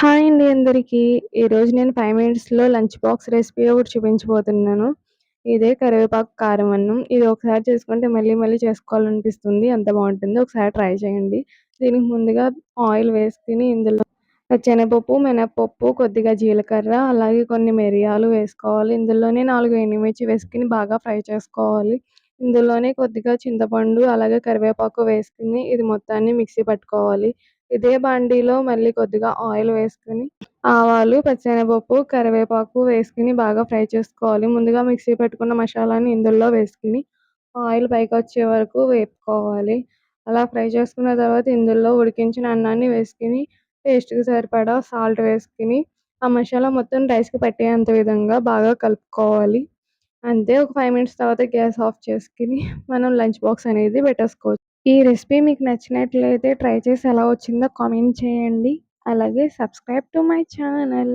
Hi అండి అందరికీ. ఈరోజు నేను ఫైవ్ మినిట్స్‌లో లంచ్ బాక్స్ రెసిపీ ఒకటి చూపించబోతున్నాను. ఇదే కరివేపాకు కారం అన్నం. ఇది ఒకసారి చేసుకుంటే మళ్ళీ మళ్ళీ చేసుకోవాలనిపిస్తుంది. అంత బాగుంటుంది ఒకసారి ట్రై చేయండి. దీనికి ముందుగా ఆయిల్ వేసుకుని ఇందులో శనగపప్పు, మినపప్పు, కొద్దిగా జీలకర్ర, అలాగే కొన్ని మిరియాలు వేసుకోవాలి. ఇందులోనే నాలుగు ఎండుమిర్చి వేసుకుని బాగా ఫ్రై చేసుకోవాలి. ఇందులోనే కొద్దిగా చింతపండు, అలాగే కరివేపాకు వేసుకుని ఇది మొత్తాన్ని మిక్సీ పట్టుకోవాలి. ఇదే బాండీలో మళ్ళీ కొద్దిగా ఆయిల్ వేసుకొని ఆవాలు, పచ్చెనగపప్పు, కరివేపాకు వేసుకుని బాగా ఫ్రై చేసుకోవాలి. ముందుగా మిక్సీ పెట్టుకున్న మసాలాని ఇందులో వేసుకుని ఆయిల్ పైకొచ్చే వరకు వేపుకోవాలి. అలా ఫ్రై చేసుకున్న తర్వాత ఇందులో ఉడికించిన అన్నాన్ని వేసుకుని టేస్ట్‌కి సరిపడా సాల్ట్ వేసుకుని ఆ మసాలా మొత్తం రైస్‌కి పట్టేంత విధంగా బాగా కలుపుకోవాలి. అంతే ఒక ఫైవ్ మినిట్స్ తర్వాత గ్యాస్ ఆఫ్ చేసుకుని మనం లంచ్ బాక్స్ అనేది పెట్టేసుకోవచ్చు. ఈ రెసిపీ మీకు నచ్చినట్లయితే ట్రై చేసి ఎలా వచ్చిందో కామెంట్ చేయండి. అలాగే సబ్స్క్రైబ్ టు మై ఛానల్.